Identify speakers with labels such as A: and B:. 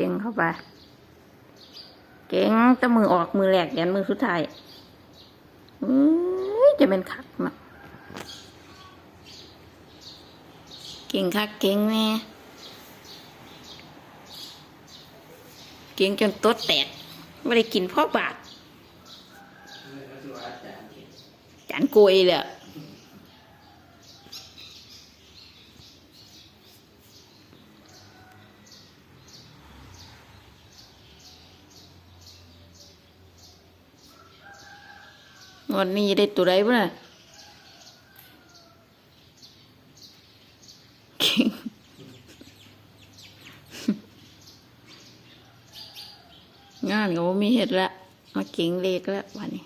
A: เก่งเข้าไป เก่งตะมือออกมือแหลกยันมือสุดท้ายอุ้ยจะเป็นคักนะเก่งคักเก่งแน่เก่งจนตัวแตกไม่ได้กินพ่อบาทจานกุยเลย วันนี้ได้ตัวไดบ้างงงานก็มีเห็ดละ มาเก่งเลขแล้ววันนี้